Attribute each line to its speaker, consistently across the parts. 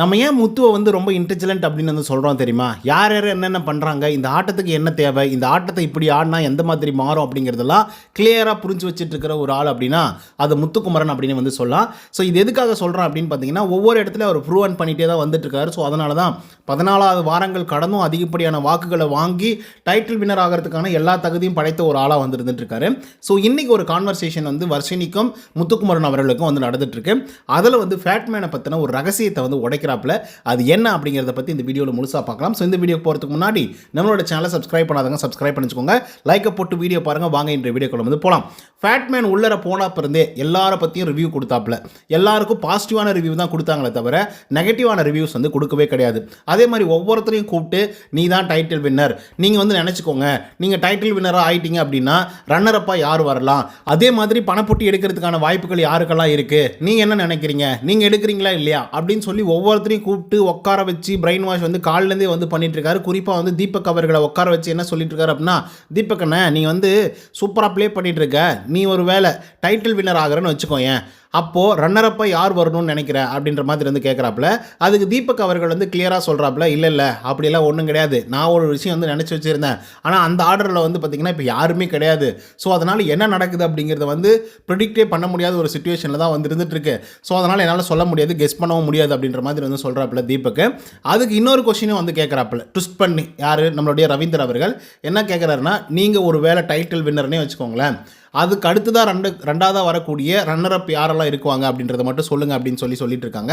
Speaker 1: நம்ம ஏன் முத்துவை வந்து ரொம்ப இன்டெலிஜென்ட் அப்படின்னு வந்து சொல்கிறோம் தெரியுமா? யார் யார் என்னென்ன பண்ணுறாங்க இந்த ஆட்டத்துக்கு என்ன தேவை? இந்த ஆட்டத்தை இப்படி ஆடினா எந்த மாதிரி மாறும் அப்படிங்கிறதெல்லாம் கிளியராக புரிஞ்சு வச்சுட்டு இருக்கிற ஒரு ஆள் அப்படின்னா அது முத்துக்குமரன் அப்படின்னு வந்து சொல்லலாம். ஸோ இது எதுக்காக சொல்கிறோம் அப்படின்னு பார்த்தீங்கன்னா ஒவ்வொரு இடத்துல அவர் ப்ரூவன் பண்ணிகிட்டே தான் வந்துட்டுருக்காரு. ஸோ அதனால தான் பதினாலாவது வாரங்கள் கடந்தும் அதிகப்படியான வாக்குகளை வாங்கி டைட்டில் வின்னர் ஆகிறதுக்கான எல்லா தகுதியும் படைத்த ஒரு ஆளாக வந்துருந்துட்டுருக்காரு. ஸோ இன்றைக்கி ஒரு கான்வர்சேஷன் வந்து வர்ஷினிக்கும் முத்துக்குமரன் அவர்களுக்கும் வந்து நடந்துட்டுருக்கு. அதில் வந்து ஃபேட்மேனை பற்றின ஒரு ரகசியத்தை வந்து உடைக்கிறாப்புல அது என்ன அப்படிங்கிறத பற்றி இந்த வீடியோவில் முழுசாக பார்க்கலாம். ஸோ இந்த வீடியோ போகிறதுக்கு முன்னாடி நம்மளோட சேனலை சப்ஸ்கிரைப் பண்ணாதவங்க சப்ஸ்கிரைப் பண்ணிச்சுக்கோங்க. லைக்கை போட்டு வீடியோ பாருங்கள் வாங்க இன்றைய வீடியோக்குள்ள வந்து போகலாம் ஃபேட்மேன் உள்ளர போன இருந்தே எல்லாரை பற்றியும் ரிவ்யூ கொடுத்தாப்புல. எல்லாருக்கும் பாசிட்டிவான ரிவ்யூ தான் கொடுத்தாங்களே தவிர நெகட்டிவான ரிவ்யூஸ் வந்து கொடுக்கவே கிடையாது. அதே மாதிரி ஒவ்வொருத்தரையும் கூப்பிட்டு நீ தான் டைட்டில் வின்னர் நீங்கள் வந்து நினச்சிக்கோங்க. நீங்கள் டைட்டில் வின்னராக ஆயிட்டீங்க அப்படின்னா ரன்னரப்பாக யார் வரலாம்? அதே மாதிரி பணப்பொட்டி எடுக்கிறதுக்கான வாய்ப்புகள் யாருக்கெல்லாம் இருக்குது நீங்கள் என்ன நினைக்கிறீங்க? நீங்கள் எடுக்கிறீங்களா இல்லையா? அப்படின்னு சொல்லி ஒவ்வொரு ஒவ்வொருத்தரையும் கூப்பிட்டு உட்கார வச்சு பிரெயின் வாஷ் வந்து காலிலேருந்தே வந்து பண்ணிட்டுருக்காரு. குறிப்பாக வந்து தீபக் அவர்களை உட்கார வச்சு என்ன சொல்லிட்டுருக்காரு அப்படின்னா தீபக் அண்ணன் நீ வந்து சூப்பராக ப்ளே பண்ணிகிட்ருக்க இருக்க நீ ஒரு வேலை டைட்டில் வின்னர் ஆகிறேன்னு வச்சுக்கோ ஏன் அப்போது ரன்னரப்பை யார் வரணும்னு நினைக்கிற அப்படின்ற மாதிரி வந்து கேட்குறாப்புல அதுக்கு தீபக் அவர்கள் வந்து கிளியராக சொல்கிறாப்புல இல்லை இல்லை அப்படியெல்லாம் ஒன்றும் கிடையாது. நான் ஒரு விஷயம் வந்து நினச்சி வச்சுருந்தேன். ஆனால் அந்த ஆர்டரில் வந்து பார்த்திங்கன்னா இப்போ யாருமே கிடையாது. ஸோ அதனால் என்ன நடக்குது அப்படிங்கிறத வந்து ப்ரிடிக்டே பண்ண முடியாத ஒரு சுச்சுவேஷனில் தான் வந்து இருந்துட்டு ஸோ அதனால் என்னால் சொல்ல முடியாது கெஸ் பண்ணவும் முடியாது அப்படின்ற மாதிரி வந்து சொல்கிறாப்புல தீபக்கு. அதுக்கு இன்னொரு கொஷினும் வந்து கேட்குறாப்புல ட்விஸ்ட் பண்ணி. யார்? நம்மளுடைய ரவீந்தர் அவர்கள். என்ன கேட்குறாருன்னா நீங்கள் ஒரு வேலை டைட்டில் வின்னர்னே வச்சுக்கோங்களேன். அதுக்கு அடுத்ததாக ரெண்டு ரெண்டாவதாக வரக்கூடிய ரன்னர் அப் யாரெல்லாம் இருக்குவாங்க அப்படின்றத மட்டும் சொல்லுங்கள் அப்படின்னு சொல்லி சொல்லிட்டு இருக்காங்க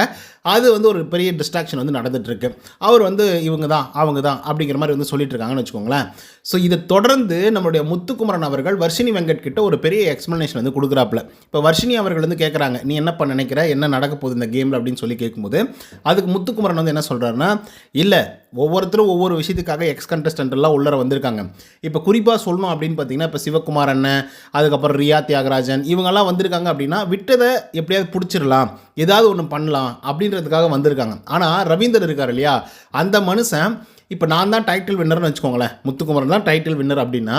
Speaker 1: அது வந்து ஒரு பெரிய டிஸ்ட்ராக்ஷன் வந்து நடந்துகிட்ருக்கு அவர் வந்து இவங்க தான் அவங்க தான் அப்படிங்கிற மாதிரி வந்து சொல்லிட்டு இருக்காங்கன்னு வச்சுக்கோங்களேன். ஸோ இதை தொடர்ந்து நம்மளுடைய முத்துக்குமரன் அவர்கள் வர்ஷினி வெங்கட் கிட்ட ஒரு பெரிய எக்ஸ்ப்ளனேஷன் வந்து கொடுக்குறாப்புல. இப்போ வர்ஷினி அவர்கள் வந்து கேட்குறாங்க நீ என்ன பண்ண நினைக்கிற? என்ன நடக்க போகுது இந்த கேமில் அப்படின்னு சொல்லி கேட்கும்போது அதுக்கு முத்துக்குமரன் வந்து என்ன சொல்கிறாருன்னா இல்லை ஒவ்வொருத்தரும் ஒவ்வொரு விஷயத்துக்காக எக்ஸ் கண்டஸ்டன்ட்லாம் உள்ளர வந்திருக்காங்க. இப்போ குறிப்பாக சொல்லணும் அப்படின்னு பார்த்தீங்கன்னா இப்போ சிவகுமார் அண்ணன் அதுக்கப்புறம் ரியா தியாகராஜன் இவங்கெல்லாம் வந்திருக்காங்க அப்படின்னா விட்டதை எப்படியாவது பிடிச்சிடலாம் ஏதாவது ஒன்று பண்ணலாம் அப்படின்றதுக்காக வந்திருக்காங்க. ஆனால் ரவீந்தர் இருக்கார் இல்லையா? அந்த மனுஷன் இப்போ நான் தான் டைட்டில் வின்னர்னு வச்சுக்கோங்களேன் முத்துக்குமரன் தான் டைட்டில் வின்னர் அப்படின்னா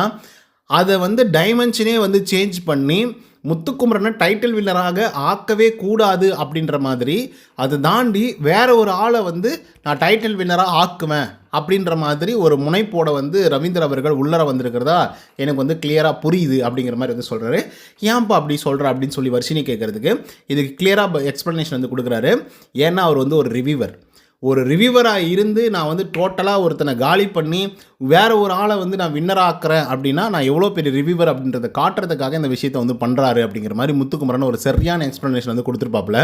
Speaker 1: அதை வந்து டைமென்ஷனே வந்து சேஞ்ச் பண்ணி முத்துக்குமரனை டைட்டில் வின்னராக ஆக்கவே கூடாது அப்படின்ற மாதிரி அதை தாண்டி வேற ஒரு ஆளை வந்து நான் டைட்டில் வின்னராக ஆக்குவேன் அப்படின்ற மாதிரி ஒரு முனைப்போட வந்து ரவீந்தர் அவர்கள் உள்ளர வந்திருக்கிறதா எனக்கு வந்து கிளியராக புரியுது அப்படிங்கிற மாதிரி வந்து சொல்கிறாரு ஏன்ப்பா அப்படி சொல்கிற அப்படின்னு சொல்லி வர்ஷினி கேட்குறதுக்கு இதுக்கு கிளியராக எக்ஸ்ப்ளனேஷன் வந்து கொடுக்குறாரு. ஏன்னா அவர் வந்து ஒரு ரிவியூவர் ஒரு ரிவ்யூவராக இருந்து நான் வந்து டோட்டலாக ஒருத்தனை காலி பண்ணி வேறு ஒரு ஆளை வந்து நான் வின்னர் ஆக்குறேன் அப்படின்னா நான் எவ்வளோ பெரிய ரிவியூவர் அப்படின்றத காட்டுறதுக்காக இந்த விஷயத்தை வந்து பண்ணுறாரு அப்படிங்கிற மாதிரி முத்துக்குமரன் ஒரு சரியான எக்ஸ்ப்ளனேஷன் வந்து கொடுத்துருப்பாப்புல.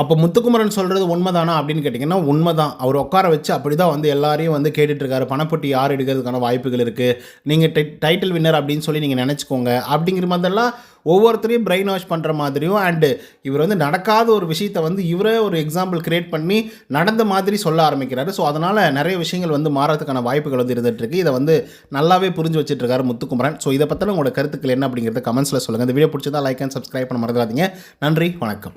Speaker 1: அப்போ முத்துக்குமரன் சொல்கிறது உண்மைதானா அப்படின்னு கேட்டிங்கன்னா உண்மைதான். அவர் உட்கார வச்சு அப்படி தான் வந்து எல்லாரையும் வந்து கேட்டுட்ருக்காரு. பணப்பட்டி யார் எடுக்கிறதுக்கான வாய்ப்புகள் இருக்குது நீங்கள் டை டைட்டில் வின்னர் அப்படின்னு சொல்லி நீங்கள் நினச்சிக்கோங்க. அப்படிங்கிற மாதிரிலாம் ஒவ்வொருத்தரையும் பிரெயின் வாஷ் பண்ணுற மாதிரியும் அண்டு இவர் வந்து நடக்காத ஒரு விஷயத்தை வந்து இவரே ஒரு எக்ஸாம்பிள் கிரியேட் பண்ணி நடந்த மாதிரி சொல்ல ஆரம்பிக்கிறாரு. ஸோ அதனால் நிறைய விஷயங்கள் வந்து மாறதுக்கான வாய்ப்புகள் வந்து இருந்துகிட்ருக்கு இதை வந்து நல்லாவே புரிஞ்சு வச்சுட்ருக்காரு முத்துக்குமரன். ஸோ இதை பற்றின உங்களோட கருத்துக்கள் என்ன அப்படிங்கிறத கமெண்ட்ஸில் சொல்லுங்கள் இந்த வீடியோ பிடிச்சதா லைக் அண்ட் சப்ஸ்கிரைப் பண்ண மறந்துடாதீங்க. நன்றி. வணக்கம்.